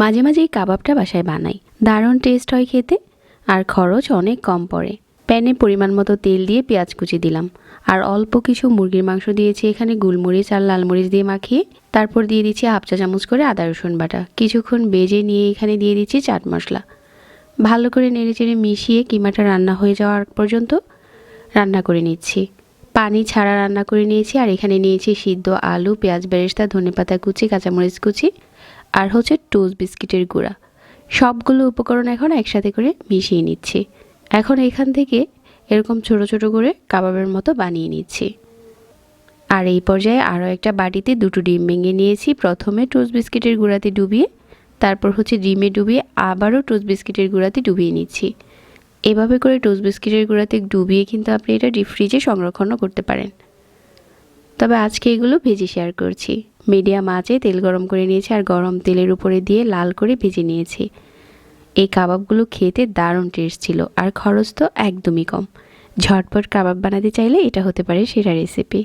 মাঝে মাঝে এই কাবাবটা বাসায় বানাই। দারুণ টেস্ট হয় খেতে, আর খরচ অনেক কম পড়ে। প্যানে পরিমাণ মতো তেল দিয়ে পেঁয়াজ কুচি দিলাম, আর অল্প কিছু মুরগির মাংস দিয়েছি, এখানে গুলমরিচ আর লালমরিচ দিয়ে মাখিয়ে। তারপর দিয়ে দিচ্ছি হাফ চা চামচ করে আদা, রসুন বাটা। কিছুক্ষণ বেজে নিয়ে এখানে দিয়ে দিচ্ছি চাট মশলা। ভালো করে নেড়েচেড়ে মিশিয়ে কিমাটা রান্না হয়ে যাওয়ার পর্যন্ত রান্না করে নিচ্ছি। পানি ছাড়া রান্না করে নিয়েছি, আর এখানে নিয়েছি সিদ্ধ আলু, পেঁয়াজ, বেরেস্তা, ধনেপাতা কুচি, কাঁচামরিচ কুচি। আর হচ্ছে টোস্ট বিস্কিটের গুঁড়া। সবগুলো উপকরণ এখন একসাথে করে মিশিয়ে নিচ্ছি। এখন এখান থেকে এরকম ছোট ছোট করে কাবাবের মতো বানিয়ে নিচ্ছি। আর এই পর্যায়ে আরও একটা বাটিতে দুটো ডিম ভেঙে নিয়েছি। প্রথমে টোস্ট বিস্কিটের গুঁড়াতে ডুবিয়ে, তারপর হচ্ছে ডিমে ডুবিয়ে আবারও টোস্ট বিস্কিটের গুঁড়াতে ডুবিয়ে নিচ্ছি। এভাবে করে টোস্ট বিস্কিটের গুঁড়াতে ডুবিয়ে কিন্তু আপনি এটা ডিপ ফ্রিজে সংরক্ষণও করতে পারেন। তবে আজকে এগুলো ভেজে শেয়ার করছি। মিডিয়াম আঁচে তেল গরম করে নিয়েছি আর গরম তেলের উপরে দিয়ে লাল করে ভেজে নিয়েছি। এই কাবাবগুলো খেতে দারুণ টেস্ট ছিল আর খরচ তো একদমই কম। ঝটপট কাবাব বানাতে চাইলে এটা হতে পারে সেরা রেসিপি